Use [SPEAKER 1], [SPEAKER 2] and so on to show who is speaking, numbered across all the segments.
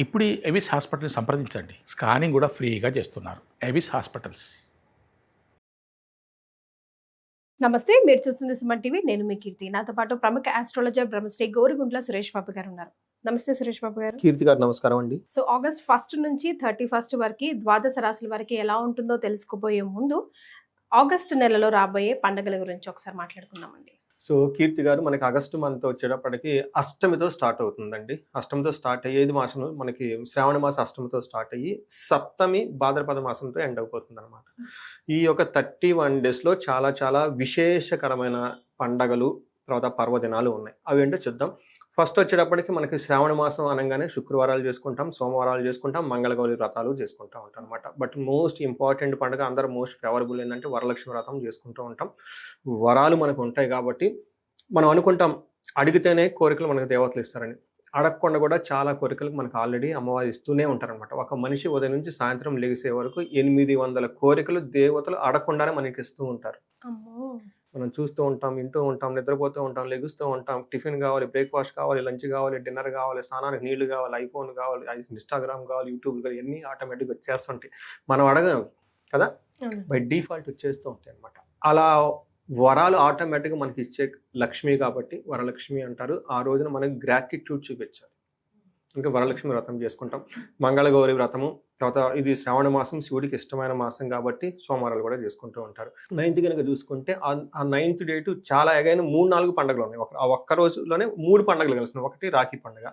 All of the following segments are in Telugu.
[SPEAKER 1] ఇప్పుడు ఎవిస్ హాస్పిటల్ని సంప్రదించండి. స్కానింగ్ కూడా ఫ్రీగా చేస్తున్నారు. ఎవిస్ హాస్పిటల్స్.
[SPEAKER 2] నమస్తే మీరు చూస్తుంది సుమన్ టీవీ. నేను మీ కీర్తి. నాతో పాటు ప్రముఖ ఆస్ట్రాలజర్ బ్రహ్మశ్రీ గోరిగుంట్ల సురేష్ బాబు గారు ఉన్నారు నమస్తే సురేష్ బాబు గారు.
[SPEAKER 3] కీర్తి గారు నమస్కారం అండి.
[SPEAKER 2] సో ఆగస్ట్ ఫస్ట్ నుంచి థర్టీ ఫస్ట్ వరకు ద్వాదశ రాశుల వరకు ఎలా ఉంటుందో తెలుసుకోబోయే ముందు ఆగస్ట్ నెలలో రాబోయే పండుగల గురించి ఒకసారి మాట్లాడుకుందామండి.
[SPEAKER 3] సో కీర్తి గారు మనకి ఆగస్టు మంత్ వచ్చేటప్పటికి అష్టమితో స్టార్ట్ అవుతుందండి. అష్టమితో స్టార్ట్ అయ్యేది మాసం మనకి శ్రావణ మాసం అష్టమితో స్టార్ట్ అయ్యి సప్తమి భాద్రపద మాసంతో ఎండ్ అయిపోతుంది అనమాట ఈ యొక్క థర్టీ వన్ డేస్లో చాలా చాలా విశేషకరమైన పండగలు తర్వాత పర్వదినాలు ఉన్నాయి. అవి ఏంటో చూద్దాం. ఫస్ట్ వచ్చేటప్పటికి మనకి శ్రావణ మాసం అనగానే శుక్రవారాలు చేసుకుంటాం సోమవారాలు చేసుకుంటాం మంగళగౌరి వ్రతాలు చేసుకుంటూ ఉంటాం అనమాట బట్ మోస్ట్ ఇంపార్టెంట్ పండుగ అందరూ మోస్ట్ ఫేవరబుల్ ఏంటంటే వరలక్ష్మి వ్రతం చేసుకుంటూ ఉంటాం. వరాలు మనకు ఉంటాయి కాబట్టి మనం అనుకుంటాం అడిగితేనే కోరికలు మనకు దేవతలు ఇస్తారని. అడగకుండా కూడా చాలా కోరికలు మనకు ఆల్రెడీ అమ్మవారు ఇస్తూనే ఉంటారనమాట ఒక మనిషి ఉదయం నుంచి సాయంత్రం లెగిసే వరకు ఎనిమిది వందల కోరికలు దేవతలు అడగకుండానే మనకి ఇస్తూ ఉంటారు. మనం చూస్తూ ఉంటాం వింటూ ఉంటాం నిద్రపోతూ ఉంటాం లెగుస్తూ ఉంటాం టిఫిన్ కావాలి బ్రేక్ఫాస్ట్ కావాలి లంచ్ కావాలి డిన్నర్ కావాలి స్నానానికి నీళ్ళు కావాలి ఐఫోన్ కావాలి ఇన్స్టాగ్రామ్ కావాలి యూట్యూబ్ కావాలి ఇవన్నీ ఆటోమేటిక్గా వచ్చేస్తుంటాయి. మనం అడగం కదా. బై డిఫాల్ట్ వచ్చేస్తూ ఉంటాయి అనమాట అలా వరాలు ఆటోమేటిక్గా మనకి ఇచ్చే లక్ష్మి కాబట్టి వరలక్ష్మి అంటారు. ఆ రోజున మనకి గ్రాటిట్యూడ్ చూపించాలి. ఇంకా వరలక్ష్మి వ్రతం చేసుకుంటాం. మంగళగౌరి వ్రతము తర్వాత ఇది శ్రావణ మాసం శివుడికి ఇష్టమైన మాసం కాబట్టి సోమవారాలు కూడా చేసుకుంటూ ఉంటారు. నైన్త్ కనుక చూసుకుంటే ఆ- నైన్త్ డేట్ చాలా ఎగైన మూడు నాలుగు పండుగలు ఉన్నాయి. ఒక ఆ ఒక్క రోజులోనే మూడు పండుగలు కలిసినాయి. ఒకటి రాఖీ పండుగ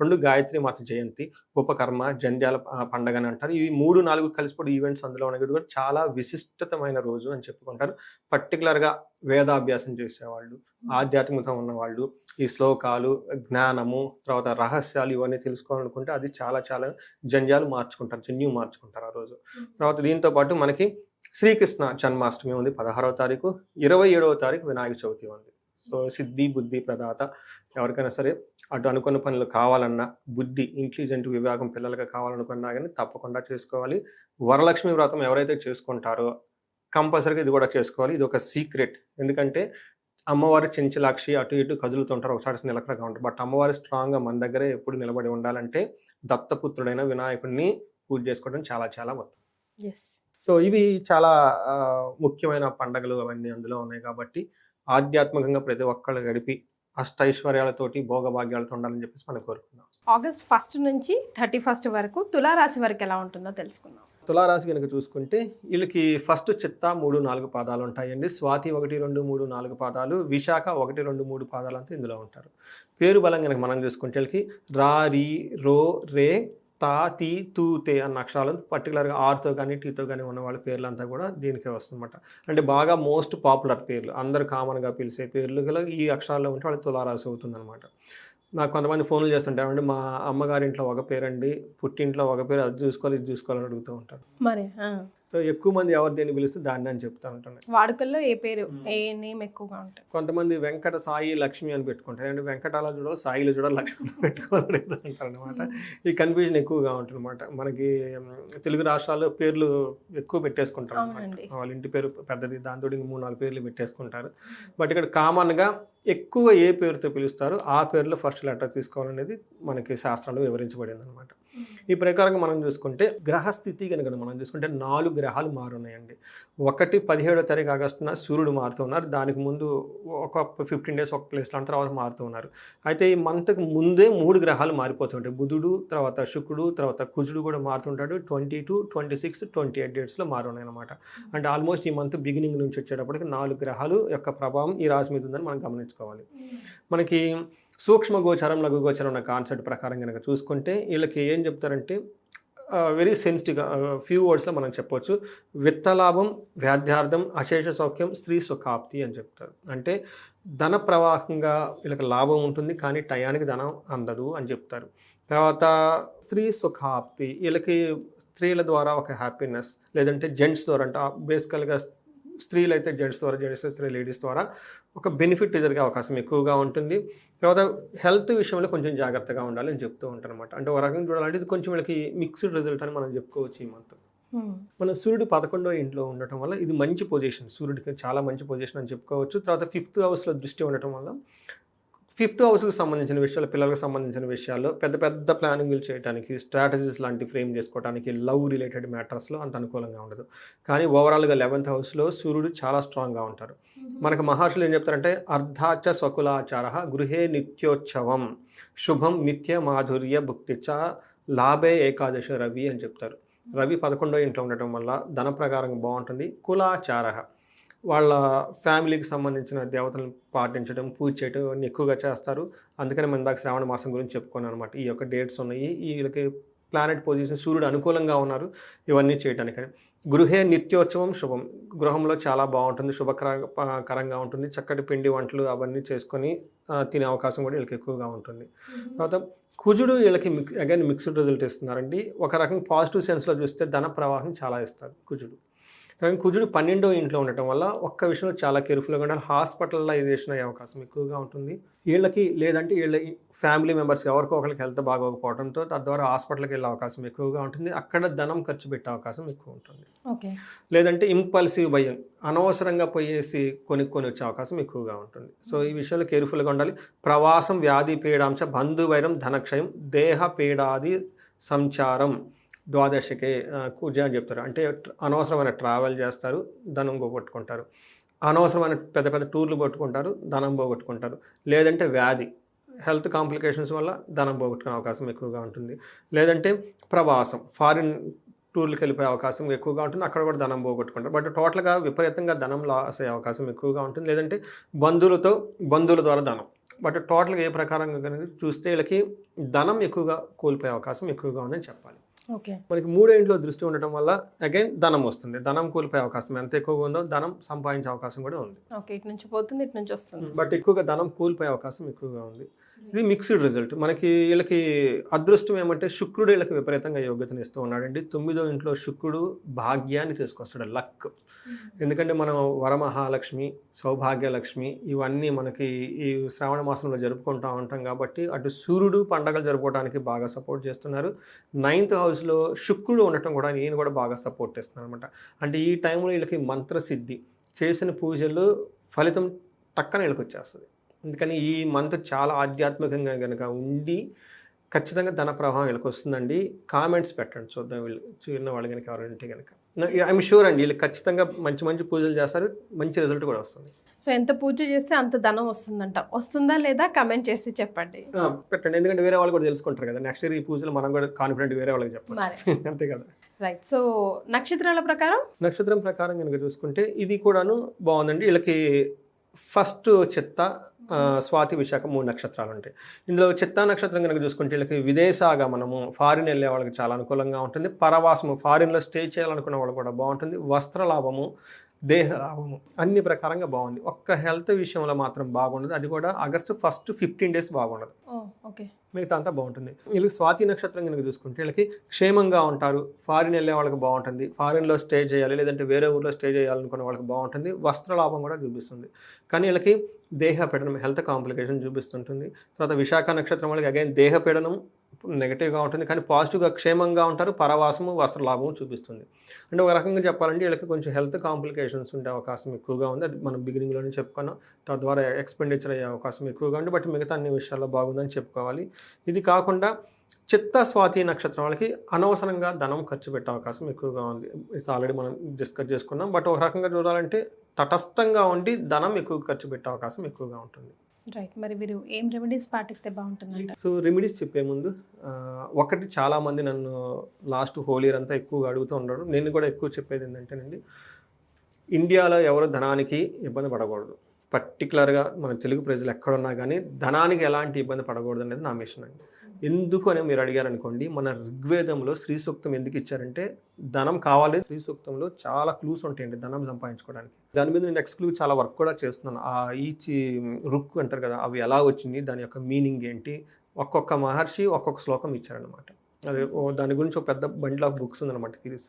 [SPEAKER 3] రెండు గాయత్రి మాత జయంతి ఉపకర్మ జంధ్యాల పండగ అని అంటారు. ఇవి మూడు నాలుగు కలిసిపోయి ఈవెంట్స్ అందులో ఉన్నాయి కూడా చాలా విశిష్టతమైన రోజు అని చెప్పుకుంటారు. పర్టికులర్గా వేదాభ్యాసం చేసేవాళ్ళు ఆధ్యాత్మికత ఉన్నవాళ్ళు ఈ శ్లోకాలు జ్ఞానము తర్వాత రహస్యాలు ఇవన్నీ తెలుసుకోవాలనుకుంటే అది చాలా చాలా జంజాలు మార్చుకుంటారు జన్యు మార్చుకుంటారు ఆ రోజు. తర్వాత దీంతో పాటు మనకి శ్రీకృష్ణ జన్మాష్టమి ఉంది పదహారవ తారీఖు ఇరవై ఏడవ తారీఖు వినాయక చవితి ఉంది. సో సిద్ధి బుద్ధి ప్రదాత ఎవరికైనా సరే అటు అనుకున్న పనులు కావాలన్నా బుద్ధి ఇంటెలిజెంట్ విభాగం పిల్లలకి కావాలనుకున్నా కానీ తప్పకుండా చేసుకోవాలి. వరలక్ష్మి వ్రతం ఎవరైతే చేసుకుంటారో కంపల్సరీగా ఇది కూడా చేసుకోవాలి. ఇది ఒక సీక్రెట్. ఎందుకంటే అమ్మవారి చెంచలాక్షి అటు ఇటు కదులుతుంటారు. ఒకసారి నిలకడగా ఉంటారు. బట్ అమ్మవారి స్ట్రాంగ్గా మన దగ్గరే ఎప్పుడు నిలబడి ఉండాలంటే దత్తపుత్రుడైన వినాయకుడిని పూజ చేసుకోవడం చాలా చాలా మొత్తం సో ఇవి చాలా ముఖ్యమైన పండగలు అవన్నీ అందులో ఉన్నాయి కాబట్టి ఆధ్యాత్మికంగా ప్రతి ఒక్కళ్ళు గడిపి అష్టైశ్వర్యాలతోటి భోగభాగ్యాలతో ఉండాలని చెప్పేసి మనం కోరుకుందాం.
[SPEAKER 2] ఆగస్ట్ ఫస్ట్ నుంచి థర్టీ ఫస్ట్ వరకు తులారాశి వరకు ఎలా ఉంటుందో తెలుసుకుందాం.
[SPEAKER 3] తులారాశి కనుక చూసుకుంటే వీళ్ళకి ఫస్ట్ చిత్త మూడు నాలుగు పాదాలు ఉంటాయండి. స్వాతి ఒకటి రెండు మూడు నాలుగు పాదాలు విశాఖ ఒకటి రెండు మూడు పాదాలు అంతా ఇందులో ఉంటారు. పేరు బలం కనుక మనం చూసుకుంటే వీళ్ళకి రా రీ రో రే తా తీ తూ తే అన్న అక్షరాలు పర్టికులర్గా ఆర్తో కానీ టీతో కానీ ఉన్న వాళ్ళ పేర్లంతా కూడా దీనికే వస్తుందన్నమాట. అంటే బాగా మోస్ట్ పాపులర్ పేర్లు. అందరు కామన్గా పిలిచే పేర్లు ఈ అక్షరాల్లో ఉంటే వాళ్ళకి తులారాశి అవుతుందన్నమాట. నాకు కొంతమంది ఫోన్లు చేస్తుంటారు. మా అమ్మగారింట్లో ఒక పేరండి. పుట్టింట్లో ఒక పేరు. అది చూసుకోవాలి ఇది చూసుకోవాలని అడుగుతూ ఉంటాడు
[SPEAKER 2] మరి
[SPEAKER 3] సో ఎక్కువ మంది ఎవరు దేన్ని పిలిస్తే దాన్ని అని చెప్తా ఉంటాను
[SPEAKER 2] వాడుకల్లో ఏ పేరు. ఏ నేమ్ ఎక్కువగా ఉంటుంది?
[SPEAKER 3] కొంతమంది వెంకట సాయి లక్ష్మి అని పెట్టుకుంటారు. అంటే వెంకటాల చూడాలి సాయిలు చూడాలి లక్ష్మి పెట్టుకోవాలని అడుగుతూ ఉంటారు అనమాట ఈ కన్ఫ్యూజన్ ఎక్కువగా ఉంటుంది అనమాట మనకి తెలుగు రాష్ట్రాల్లో పేర్లు ఎక్కువ పెట్టేసుకుంటారు. వాళ్ళ ఇంటి పేరు పెద్దది దాంతో ఇంక మూడు నాలుగు పేర్లు పెట్టేసుకుంటారు. బట్ ఇక్కడ కామన్గా ఎక్కువ ఏ పేరుతో పిలుస్తారో ఆ పేరులో ఫస్ట్ లెటర్ తీసుకోవాలనేది మనకి శాస్త్రంలో వివరించబడింది అనమాట ఈ ప్రకారంగా మనం చూసుకుంటే గ్రహస్థితి కనుక మనం చూసుకుంటే నాలుగు గ్రహాలు మారున్నాయండి. ఒకటి పదిహేడో తారీఖు ఆగస్టున సూర్యుడు మారుతున్నారు దానికి ముందు ఒక ఫిఫ్టీన్ డేస్ ఒక ప్లేస్లో తర్వాత మారుతూ ఉన్నారు. అయితే ఈ మంత్కి ముందే మూడు గ్రహాలు మారిపోతుంటాయి. బుధుడు తర్వాత శుక్రుడు తర్వాత కుజుడు కూడా మారుతుంటాడు. Twenty two twenty six twenty eight డేట్స్లో మారున్నాయి అనమాట అంటే ఆల్మోస్ట్ ఈ మంత్ బిగినింగ్ నుంచి వచ్చేటప్పటికి నాలుగు గ్రహాలు యొక్క ప్రభావం ఈ రాశి మీద ఉందని మనం గమనించుకోవాలి. మనకి సూక్ష్మ గోచారం లఘు గోచారం అన్న కాన్సెప్ట్ ప్రకారం కనుక చూసుకుంటే వీళ్ళకి ఏం చెప్తారంటే వెరీ సెన్సిటివ్గా ఫ్యూ వర్డ్స్లో మనం చెప్పవచ్చు విత్తలాభం వ్యాధ్యార్థం అశేష సౌఖ్యం స్త్రీ సుఖాప్తి అని చెప్తారు. అంటే ధన ప్రవాహంగా వీళ్ళకి లాభం ఉంటుంది కానీ టయానికి ధనం అందదు అని చెప్తారు. తర్వాత స్త్రీ సుఖాప్తి వీళ్ళకి స్త్రీల ద్వారా ఒక హ్యాపీనెస్ లేదంటే జెంట్స్ ద్వారా అంటే బేసికల్గా స్త్రీలు అయితే జెంట్స్ ద్వారా జెంట్స్ స్త్రీ లేడీస్ ద్వారా ఒక బెనిఫిట్ జరిగే అవకాశం ఎక్కువగా ఉంటుంది. తర్వాత హెల్త్ విషయంలో కొంచెం జాగ్రత్తగా ఉండాలి అని చెప్తూ ఉంటాను అనమాట అంటే ఒక రకంగా చూడాలంటే ఇది కొంచెం వీళ్ళకి మిక్స్డ్ రిజల్ట్ అని మనం చెప్పుకోవచ్చు ఈ మంత్. మన సూర్యుడు పదకొండో ఇంట్లో ఉండటం వల్ల ఇది మంచి పొజిషన్ సూర్యుడికి చాలా మంచి పొజిషన్ అని చెప్పుకోవచ్చు. తర్వాత ఫిఫ్త్ హౌస్లో దృష్టి ఉండటం వల్ల ఫిఫ్త్ హౌస్కి సంబంధించిన విషయాలు పిల్లలకు సంబంధించిన విషయాల్లో పెద్ద పెద్ద ప్లానింగ్లు చేయడానికి స్ట్రాటజీస్ లాంటి ఫ్రేమ్ చేసుకోవడానికి లవ్ రిలేటెడ్ మ్యాటర్స్లో అంత అనుకూలంగా ఉండదు. కానీ ఓవరాల్గా లెవెన్త్ హౌస్లో సూర్యుడు చాలా స్ట్రాంగ్గా ఉంటారు. మనకు మహర్షులు ఏం చెప్తారంటే అర్ధాచ స్వకులాచార గృహే నిత్యోత్సవం శుభం నిత్య మాధుర్య భుక్తిచ లాభే ఏకాదశ రవి అని చెప్తారు. రవి పదకొండో ఇంట్లో ఉండటం వల్ల ధన ప్రకారం బాగుంటుంది. కులాచార వాళ్ళ ఫ్యామిలీకి సంబంధించిన దేవతలను పాటించడం పూజ చేయడం ఇవన్నీ ఎక్కువగా చేస్తారు. అందుకని మన దాకా శ్రావణ మాసం గురించి చెప్పుకున్నాను అనమాట ఈ యొక్క డేట్స్ ఉన్నాయి. ఈ వీళ్ళకి ప్లానెట్ పొజిషన్ సూర్యుడు అనుకూలంగా ఉన్నారు. ఇవన్నీ చేయడానికని గృహే నిత్యోత్సవం శుభం. గృహంలో చాలా బాగుంటుంది. శుభకరంగా ఉంటుంది. చక్కటి పిండి వంటలు అవన్నీ చేసుకొని తినే అవకాశం కూడా వీళ్ళకి ఎక్కువగా ఉంటుంది. తర్వాత కుజుడు వీళ్ళకి మిక్ అగైన్ మిక్స్డ్ రిజల్ట్ ఇస్తున్నారండి. ఒక రకం పాజిటివ్ సెన్స్లో చూస్తే ధన ప్రవాహం చాలా ఇస్తారు కుజుడు. కానీ కుజుడు పన్నెండో ఇంట్లో ఉండటం వల్ల ఒక్క విషయంలో చాలా కేర్ఫుల్గా ఉండాలి. హాస్పిటలైజేషన్ అయ్యే అవకాశం ఎక్కువగా ఉంటుంది. వీళ్ళకి లేదంటే వీళ్ళ ఫ్యామిలీ మెంబర్స్ ఎవరికో ఒకరికి హెల్త్ బాగోకపోవడంతో తద్వారా హాస్పిటల్కి వెళ్ళే అవకాశం ఎక్కువగా ఉంటుంది. అక్కడ ధనం ఖర్చు పెట్టే అవకాశం ఎక్కువ ఉంటుంది.
[SPEAKER 2] ఓకే.
[SPEAKER 3] లేదంటే ఇంపల్సివ్ భయం అనవసరంగా పోయేసి కొనుక్కొని వచ్చే అవకాశం ఎక్కువగా ఉంటుంది. సో ఈ విషయంలో కేర్ఫుల్గా ఉండాలి. ప్రవాసం వ్యాధి పీడాంశ బంధువైరం ధనక్షయం దేహ పీడాది సంచారం. ద్వాదశకే ఆ, అని చెప్తారు. అంటే అనవసరమైన ట్రావెల్ చేస్తారు ధనం పోగొట్టుకుంటారు. అనవసరమైన పెద్ద పెద్ద టూర్లు పట్టుకుంటారు ధనం పోగొట్టుకుంటారు. లేదంటే వ్యాధి హెల్త్ కాంప్లికేషన్స్ వల్ల ధనం పోగొట్టుకునే అవకాశం ఎక్కువగా ఉంటుంది. లేదంటే ప్రవాసం ఫారిన్ టూర్లకు వెళ్ళిపోయే అవకాశం ఎక్కువగా ఉంటుంది అక్కడ కూడా ధనం పోగొట్టుకుంటారు. బట్ టోటల్గా విపరీతంగా ధనం లాస్ అయ్యే అవకాశం ఎక్కువగా ఉంటుంది. లేదంటే బంధువులతో బంధువుల ద్వారా ధనం. బట్ టోటల్గా ఏ ప్రకారంగా చూస్తే వీళ్ళకి ధనం ఎక్కువగా కోల్పోయే అవకాశం ఎక్కువగా ఉందని చెప్పాలి. మనకి మూడో ఇంట్లో దృష్టి ఉండటం వల్ల అగైన్ ధనం వస్తుంది. ధనం కోల్పోయే అవకాశం ఎంత ఎక్కువగా ఉందో ధనం సంపాదించే అవకాశం కూడా ఉంది.
[SPEAKER 2] ఓకే ఇటు నుంచి పోతుంది ఇటు నుంచి వస్తుంది.
[SPEAKER 3] బట్ ఎక్కువగా ధనం కోల్పోయే అవకాశం ఎక్కువగా ఉంది. ఇది మిక్స్డ్ రిజల్ట్ మనకి వీళ్ళకి అదృష్టం ఏమంటే శుక్రుడు వీళ్ళకి విపరీతంగా యోగ్యతను ఇస్తూ ఉన్నాడండి. తొమ్మిదో ఇంట్లో శుక్రుడు భాగ్యాన్ని తీసుకొస్తాడు. లక్. ఎందుకంటే మనం వరమహాలక్ష్మి సౌభాగ్యలక్ష్మి ఇవన్నీ మనకి ఈ శ్రావణ మాసంలో జరుపుకుంటూ ఉంటాం కాబట్టి అటు సూర్యుడు పండగలు జరుపుకోవడానికి బాగా సపోర్ట్ చేస్తున్నారు. నైన్త్ హౌస్లో శుక్రుడు ఉండటం కూడా ఈయన కూడా బాగా సపోర్ట్ చేస్తున్నారు అనమాట అంటే ఈ టైంలో వీళ్ళకి మంత్రసిద్ధి చేసిన పూజలు ఫలితం టక్కన వీళ్ళకి వచ్చేస్తుంది. అందుకని ఈ మంత్ చాలా ఆధ్యాత్మికంగా కనుక ఉండి ఖచ్చితంగా ధన ప్రవాహం వీళ్ళకి వస్తుందండి కామెంట్స్ పెట్టండి చూద్దాం వీళ్ళు చిన్న వాళ్ళు కనుక ఎవరంటే కనుక ఐఎమ్ షూర్ అండి వీళ్ళు ఖచ్చితంగా మంచి మంచి పూజలు చేస్తారు మంచి రిజల్ట్ కూడా వస్తుంది.
[SPEAKER 2] సో ఎంత పూజ చేస్తే అంత ధనం వస్తుందంట. వస్తుందా లేదా కమెంట్ చేసి చెప్పండి.
[SPEAKER 3] పెట్టండి ఎందుకంటే వేరే వాళ్ళు కూడా తెలుసుకుంటారు కదా. నెక్స్ట్ ఇయర్ ఈ పూజలు మనం కూడా కాన్ఫిడెంట్ వేరే వాళ్ళకి చెప్పాలి అంతే కదా.
[SPEAKER 2] రైట్ సో నక్షత్రాల ప్రకారం?
[SPEAKER 3] నక్షత్రం ప్రకారం కనుక చూసుకుంటే ఇది కూడాను బాగుందండి. వీళ్ళకి ఫస్ట్ చిత్త స్వాతి విశాఖ మూడు నక్షత్రాలు ఉంటాయి. ఇందులో చిత్తా నక్షత్రం కనుక చూసుకుంటే వీళ్ళకి విదేశాగమనము ఫారిన్ వెళ్ళే వాళ్ళకి చాలా అనుకూలంగా ఉంటుంది. పరవాసము ఫారిన్లో స్టే చేయాలనుకున్న వాళ్ళు కూడా బాగుంటుంది. వస్త్ర లాభము దేహ లాభము అన్ని ప్రకారంగా బాగుంది. ఒక్క హెల్త్ విషయంలో మాత్రం బాగుండదు. అది కూడా ఆగస్టు ఫస్ట్ ఫిఫ్టీన్ డేస్ బాగుండదు. మిగతా అంతా బాగుంటుంది. వీళ్ళకి స్వాతి నక్షత్రం కనుక చూసుకుంటే వీళ్ళకి క్షేమంగా ఉంటారు. ఫారిన్ వెళ్ళే వాళ్ళకి బాగుంటుంది. ఫారిన్లో స్టే చేయాలి లేదంటే వేరే ఊర్లో స్టే చేయాలనుకునే వాళ్ళకి బాగుంటుంది. వస్త్ర లాభం కూడా చూపిస్తుంది. కానీ వీళ్ళకి దేహ పీడనం హెల్త్ కాంప్లికేషన్ చూపిస్తుంటుంది. తర్వాత విశాఖ నక్షత్రం వాళ్ళకి అగైన్ దేహ పీడనం నెగిటివ్గా ఉంటుంది. కానీ పాజిటివ్గా క్షేమంగా ఉంటారు. పరవాసము వస్త్ర లాభము చూపిస్తుంది. అంటే ఒక రకంగా చెప్పాలంటే వీళ్ళకి కొంచెం హెల్త్ కాంప్లికేషన్స్ ఉండే అవకాశం ఎక్కువగా ఉంది. అది మనం బిగినింగ్లోనే చెప్పుకున్నాం. తద్వారా ఎక్స్పెండిచర్ అయ్యే అవకాశం ఎక్కువగా ఉంది. బట్ మిగతా అన్ని విషయాల్లో బాగుందని చెప్పుకోవాలి. ఇది కాకుండా చిత్త స్వాతి నక్షత్రం వాళ్ళకి అనవసరంగా ధనం ఖర్చు పెట్టే అవకాశం ఎక్కువగా ఉంది. ఇది ఆల్రెడీ మనం డిస్కస్ చేసుకున్నాం. బట్ ఒక రకంగా చూడాలంటే తటస్థంగా ఉండి ధనం ఎక్కువ ఖర్చు పెట్టే అవకాశం ఎక్కువగా ఉంటుంది.
[SPEAKER 2] రైట్ మరి మీరు ఏం రెమెడీస్ పాటిస్తే బాగుంటుందంట?
[SPEAKER 3] సో రెమెడీస్ చెప్పే ముందు ఒకటి చాలామంది నన్ను లాస్ట్ హోల్ ఇయర్ అంతా ఎక్కువగా అడుగుతూ ఉండడం నేను కూడా ఎక్కువ చెప్పేది ఏంటంటేనండి ఇండియాలో ఎవరు ధనానికి ఇబ్బంది పడకూడదు. పర్టికులర్గా మన తెలుగు ప్రజలు ఎక్కడున్నా కానీ ధనానికి ఎలాంటి ఇబ్బంది పడకూడదు అనేది నా మిషన్ అండి. ఎందుకు అని మీరు అడిగారు అనుకోండి మన ఋగ్వేదంలో శ్రీ సూక్తం ఎందుకు ఇచ్చారంటే ధనం కావాలి శ్రీ సూక్తంలో చాలా క్లూస్ ఉంటాయండి ధనం సంపాదించుకోవడానికి. దాని మీద నేను ఎక్స్క్లూవ్ చాలా వర్క్ కూడా చేస్తున్నాను. ఆ ఈచి రుక్ అంటారు కదా అవి ఎలా వచ్చింది దాని యొక్క మీనింగ్ ఏంటి ఒక్కొక్క మహర్షి ఒక్కొక్క శ్లోకం ఇచ్చారనమాట అదే దాని గురించి ఒక పెద్ద బండిల్ ఆఫ్ బుక్స్ ఉందన్నమాట సిరీస్.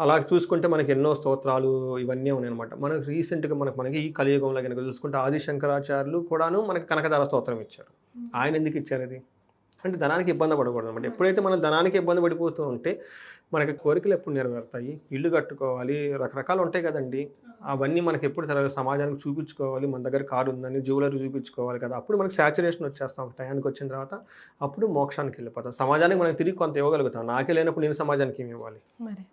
[SPEAKER 3] అలా చూసుకుంటే మనకి ఎన్నో స్తోత్రాలు ఇవన్నీ ఉన్నాయన్నమాట. మనకు రీసెంట్గా మనకు మనకి ఈ కలియుగంలో కనుక చూసుకుంటే ఆది శంకరాచార్యులు కూడాను మనకి కనకదార స్తోత్రం ఇచ్చారు. ఆయన ఎందుకు ఇచ్చారు అది? అంటే ధనానికి ఇబ్బంది పడకూడదు అనమాట ఎప్పుడైతే మనం ధనానికి ఇబ్బంది పడిపోతూ ఉంటే మనకి కోరికలు ఎప్పుడు నెరవేరుతాయి? ఇల్లు కట్టుకోవాలి రకరకాలు ఉంటాయి కదండి. అవన్నీ మనకి ఎప్పుడు తెలవాలి సమాజానికి చూపించుకోవాలి. మన దగ్గర కారు ఉందని జ్యువెలరీ చూపించుకోవాలి కదా. అప్పుడు మనకి సాచురేషన్ వచ్చేస్తాం టయానికి వచ్చిన తర్వాత అప్పుడు మోక్షానికి వెళ్ళిపోతాం. సమాజానికి మనం తిరిగి కొంత ఇవ్వగలుగుతాం. నాకే లేనప్పుడు నేను సమాజానికి ఏమి ఇవ్వాలి?
[SPEAKER 2] మరి?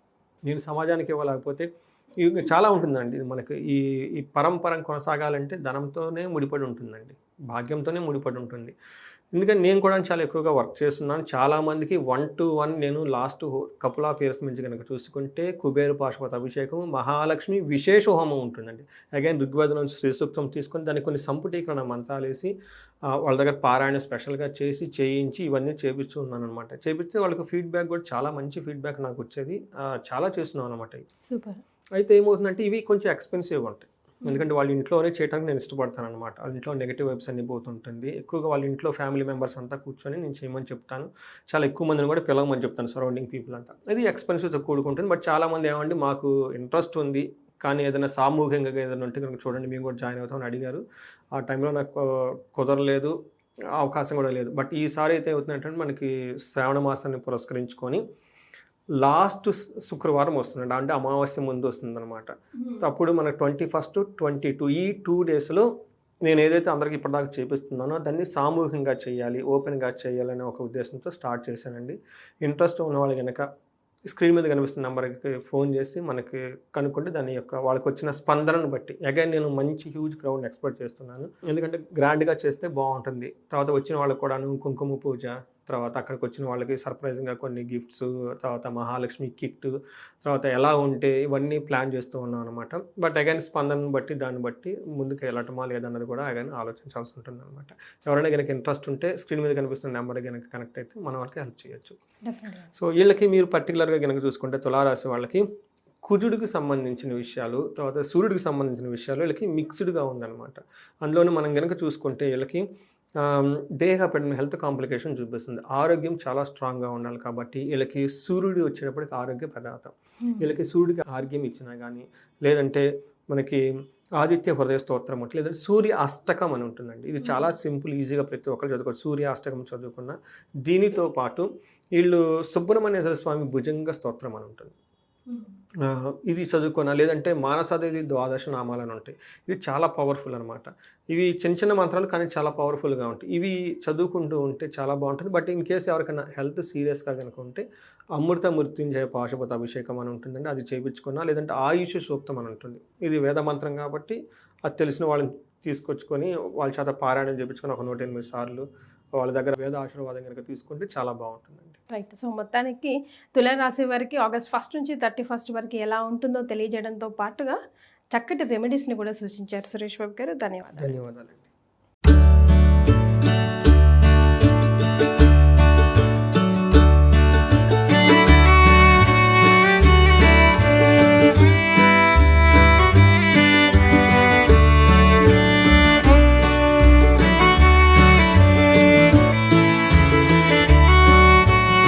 [SPEAKER 3] నేను సమాజానికి ఇవ్వలేకపోతే ఇవి చాలా ఉంటుందండి. ఇది మనకి ఈ ఈ పరంపరం కొనసాగాలంటే ధనంతోనే ముడిపడి ఉంటుందండి. భాగ్యంతోనే ముడిపడి ఉంటుంది. ఎందుకంటే నేను కూడా చాలా ఎక్కువగా వర్క్ చేస్తున్నాను. చాలామందికి వన్ టు వన్ నేను లాస్ట్ కపుల్ ఆఫ్ ఇయర్స్ నుంచి కనుక చూసుకుంటే కుబేరు పాశుపత అభిషేకం మహాలక్ష్మి విశేష హోమం ఉంటుందండి. అగైన్ ఋగ్వేదం నుంచి శ్రీ సూక్తం తీసుకొని దానికి కొన్ని సంపుటీకరణ మంత్రాలు వేసి ఆ, వాళ్ళ దగ్గర పారాయణ స్పెషల్గా చేసి చేయించి ఇవన్నీ చేపిస్తూ ఉన్నాను అనమాట చేపిస్తే వాళ్ళకి ఫీడ్బ్యాక్ కూడా చాలా మంచి ఫీడ్బ్యాక్ నాకు వచ్చేది. చాలా చేస్తున్నాను అనమాట
[SPEAKER 2] సూపర్.
[SPEAKER 3] అయితే ఏమవుతుందంటే ఇవి కొంచెం ఎక్స్పెన్సివ్ ఉంటాయి. Hmm. ఎందుకంటే వాళ్ళ ఇంట్లోనే చేయడానికి నేను ఇష్టపడతాను అనమాట వాళ్ళ ఇంట్లో నెగిటివ్ వైబ్స్ అన్ని పోతుంటుంది. ఎక్కువగా వాళ్ళ ఇంట్లో ఫ్యామిలీ మెంబర్స్ అంతా కూర్చొని నేను చేయమని చెప్తాను. చాలా ఎక్కువ మందిని కూడా పిలవమని చెప్తాను సరౌండింగ్ పీపుల్ అంతా. ఇది ఎక్స్పెన్సివ్తో కూడుకుంటుంది. బట్ చాలా మంది ఏమండి మాకు ఇంట్రెస్ట్ ఉంది. కానీ ఏదైనా సామూహికంగా ఏదైనా ఉంటే కనుక చూడండి మేము కూడా జాయిన్ అవుతామని అడిగారు. ఆ టైంలో నాకు కుదరలేదు. అవకాశం కూడా లేదు. బట్ ఈసారి అయితే అవుతుందంటే మనకి శ్రావణ మాసాన్ని పురస్కరించుకొని లాస్ట్ శుక్రవారం వస్తుందండి. అంటే అమావాస్య ముందు వస్తుంది అనమాట అప్పుడు మనకు ట్వంటీ ఫస్ట్ ట్వంటీ టూ ఈ టూ డేస్లో నేను ఏదైతే అందరికీ ఇప్పటిదాకా చేపిస్తున్నానో దాన్ని సామూహికంగా చేయాలి ఓపెన్గా చేయాలనే ఒక ఉద్దేశంతో స్టార్ట్ చేశానండి. ఇంట్రెస్ట్ ఉన్న వాళ్ళు కనుక స్క్రీన్ మీద కనిపిస్తున్న నెంబర్కి ఫోన్ చేసి మనకి కనుక్కుంటే దాని యొక్క వాళ్ళకి వచ్చిన స్పందనను బట్టి అగైన్ నేను మంచి హ్యూజ్ క్రౌడ్ ఎక్స్పెక్ట్ చేస్తున్నాను. ఎందుకంటే గ్రాండ్గా చేస్తే బాగుంటుంది. తర్వాత వచ్చిన వాళ్ళకి కూడాను కుంకుమ పూజ తర్వాత అక్కడికి వచ్చిన వాళ్ళకి సర్ప్రైజింగ్గా కొన్ని గిఫ్ట్స్ తర్వాత మహాలక్ష్మి కిట్ తర్వాత ఎలా ఉంటే ఇవన్నీ ప్లాన్ చేస్తూ ఉన్నాం అనమాట బట్ అగైన్ స్పందనను బట్టి దాన్ని బట్టి ముందుకు వెళ్ళటమా లేదన్నది కూడా అగైన్ ఆలోచించాల్సి ఉంటుంది అనమాట ఎవరైనా కనుక ఇంట్రెస్ట్ ఉంటే స్క్రీన్ మీద కనిపిస్తున్న నెంబర్ కనుక కనెక్ట్ అయితే మన వాళ్ళకి హెల్ప్ చేయొచ్చు. సో వీళ్ళకి మీరు పర్టికులర్గా కనుక చూసుకుంటే తులారాశి వాళ్ళకి కుజుడికి సంబంధించిన విషయాలు తర్వాత సూర్యుడికి సంబంధించిన విషయాలు వీళ్ళకి మిక్స్డ్గా ఉందన్నమాట. అందులోనే మనం కనుక చూసుకుంటే వీళ్ళకి దేహపడిన హెల్త్ కాంప్లికేషన్ చూపిస్తుంది. ఆరోగ్యం చాలా స్ట్రాంగ్గా ఉండాలి కాబట్టి వీళ్ళకి సూర్యుడు వచ్చేటప్పటికి ఆరోగ్య ప్రదాత వీళ్ళకి సూర్యుడికి ఆరోగ్యం ఇచ్చినా కానీ లేదంటే మనకి ఆదిత్య హృదయ స్తోత్రం ఉంటుంది లేదంటే సూర్య అష్టకం అని ఉంటుందండి. ఇది చాలా సింపుల్ ఈజీగా ప్రతి ఒక్కరు చదువుకోవచ్చు. సూర్య అష్టకం చదువుకున్న దీనితో పాటు వీళ్ళు సుబ్రహ్మణ్యేశ్వర స్వామి భుజంగ స్తోత్రం అని ఉంటుంది. ఇది చదువుకోనా లేదంటే మానసాదేవి ద్వాదశ నామాలని ఉంటాయి. ఇది చాలా పవర్ఫుల్ అనమాట ఇవి చిన్న చిన్న మంత్రాలు కానీ చాలా పవర్ఫుల్గా ఉంటాయి. ఇవి చదువుకుంటూ ఉంటే చాలా బాగుంటుంది. బట్ ఇన్ కేసు ఎవరికైనా హెల్త్ సీరియస్గా కనుక ఉంటే అమృత మృత్యుంజయ పాశుపత అభిషేకం అని ఉంటుందండి. అది చేయించుకున్నా లేదంటే ఆయుష్ సూక్తం అని ఉంటుంది. ఇది వేద మంత్రం కాబట్టి అది తెలిసిన వాళ్ళని తీసుకొచ్చుకొని వాళ్ళ చేత పారాయణం చేయించుకొని ఒక నూట ఎనిమిది సార్లు వాళ్ళ దగ్గర వేద ఆశీర్వాదం కనుక తీసుకుంటే చాలా బాగుంటుందండి.
[SPEAKER 2] రైట్ సో మొత్తానికి తులారాశి వారికి ఆగస్ట్ ఫస్ట్ నుంచి థర్టీ ఫస్ట్ వరకు ఎలా ఉంటుందో తెలియజేయడంతో పాటుగా చక్కటి రెమెడీస్ని కూడా సూచించారు సురేష్ బాబు గారు. ధన్యవాదాలు.
[SPEAKER 3] ధన్యవాదాలు